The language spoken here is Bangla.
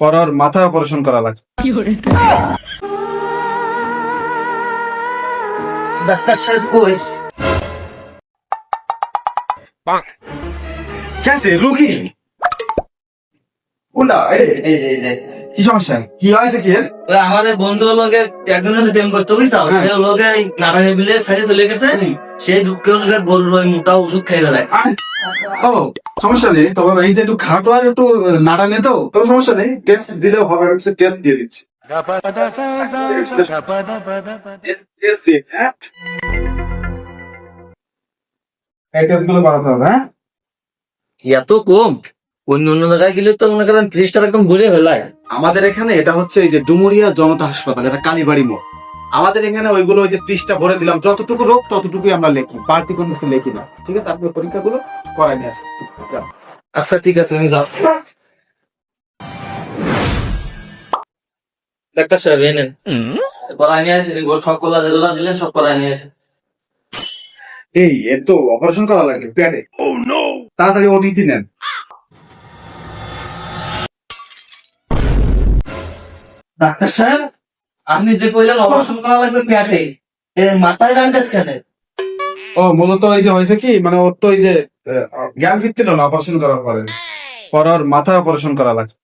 পর ওর মাথা অপারেশন করা লাগছে। ডাক্তার সাহেব কই? কেসে রুগী? কোনটা এই এই এই কি সমস্যা? কি হয়েছে কি? আমাদের বন্ধু লোকে একজনের সাথে প্রেম করতে বুঝছ? হ্যাঁ। সেই লোকে নাটানে বিলে ছাড়িয়ে চলে গেছে। সেই দুঃখের গরুর ওই মোটা ওষুধ খাই ফেলায়। আয়। ও সমস্যা নেই তবে এই যে একটু খাটো আর একটু নাটা নে তো তবে সমস্যা নেই টেস্ট দিলেও হবে আমি টেস্ট দিয়ে দিচ্ছি। হ্যাঁ? হবে হ্যাঁ? এত কম অন্য অন্য জায়গায় গেলে তো মনে করেন ফ্রিজটা একদম ফেলায়। আমাদের এখানে এটা হচ্ছে এই যে ডুমুরিয়া জনতা হাসপাতাল এটা কালীবাড়ি মোড়। আমাদের এখানে ওইগুলো ওই যে পৃষ্ঠা ভরে দিলাম যতটুকু রোগ ততটুকুই আমরা লিখি বাড়তি কোনো কিছু লিখি না। ঠিক আছে? আপনি পরীক্ষাগুলো করাই নিয়ে আসুন। আচ্ছা ঠিক আছে আমি যাচ্ছি। ডাক্তার সাহেব এই করাই নিয়ে আসি সব কলা যেগুলো দিলেন সব করাই নিয়ে আসি এই এ তো অপারেশন করা লাগবে প্যাডে তাড়াতাড়ি ওটিতে নেন। ডাক্তার সাহেব আপনি যে কইলেন অপারেশন করা লাগবে পেটে এর মাথায় রান্ডেস কেন? ও মূলত এই যে হয়েছে কি মানে ওর তো এই যে জ্ঞান ফিরছিল না অপারেশন করা পরে। পর ওর মাথা অপারেশন করা লাগছে।